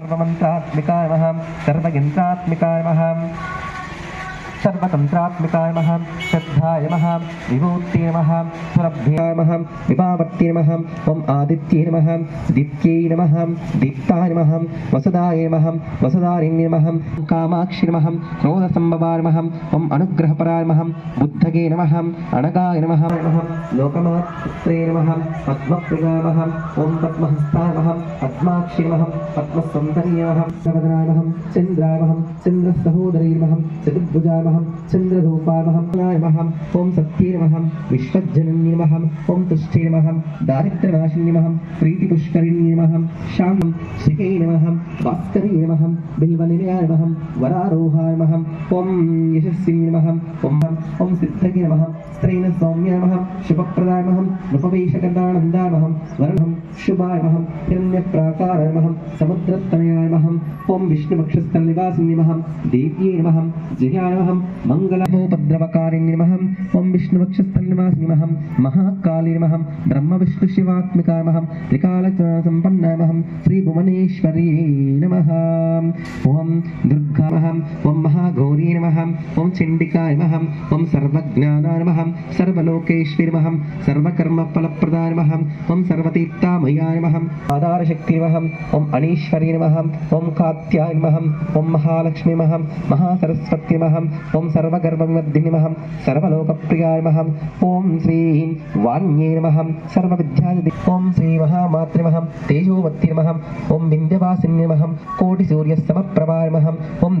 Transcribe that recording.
सर्वमन्त्रात्मिकामहं सर्वयन्त्रात्मिकामहम् सर्वतन्त्रात्मिकाय नमः श्रद्धाय नमः विभूत्यै नमः सुरभ्याय नमः विभावर्त्यै नमः ॐ आदित्यै नमः दित्यै नमः दीप्ताय नमः वसदाय नमः वसदारिण्य नमः कामाक्षि नमः क्रोधसम्भवाय नमः ॐ अनुग्रहपराय नमः बुद्धगे नमः अणगाय नमः नमः लोकमात्रे नमः पद्मप्रियाय नमः ॐ पद्महस्ताय नमः पद्माक्षि नमः पद्मसौन्दर्य नमः नवदनाय नमः चन्द्राय नमः चन्द्रसहोदरी नमः चतुर्भुजाय नमः चन्द्ररूपाय नमः नाय नमः ॐ सत्ये नमः विश्वजनन्य नमः ॐ तुष्टे नमः दारिद्र्यनाशिन्य नमः प्रीतिपुष्करिण्य नमः शान्तं शिखे नमः भास्करी नमः बिल्वनिलयाय नमः वरारोहाय नमः ॐ यशस्विनी नमः ॐ ॐ सिद्धगे नमः स्त्रीण सौम्याय नमः शुभप्रदाय नमः नृपवेशकदानन्दाय नमः वर्णं शुभाय नमः हिरण्यप्राकाराय नमः समुद्रतनयाय नमः ॐ विष्णुवक्षस्थलनिवासिन्य नमः देव्यै नमः जयाय नमः మంగళభూపద్రవకారిణి నమ ఓం విష్ణువక్షస్థల్నివాసి నమ మహాకాళి నమ బ్రహ్మ విష్ణు శివాత్మిక నమ త్రికాలసంపన్న నమ శ్రీ భువనేశ్వరీ నమ ఓం దుర్గా నమ ఓం మహాగౌరీ నమ ఓం చండికాయ నమ ఓం సర్వజ్ఞానా నమ సర్వలోకేశ్వరి నమ ఓం సర్వతీర్థామయా నమ ఓం అనీశ్వరీ నమ ఓం కాత్యాయ నమ ఓం మహాలక్ష్మి నమ ఓం సర్వగర్వమర్ధినిమహం సర్వలోకప్రియాయమహం ఓం శ్రీం వాణ్యే నమహం సర్వవిద్యాది ఓం శ్రీ మహామాతృమహం తేజోమత్తిర్మహం ఓం వింధ్యవాసిన్యమహం కోటి సూర్యస్తమప్రభామహం ఓం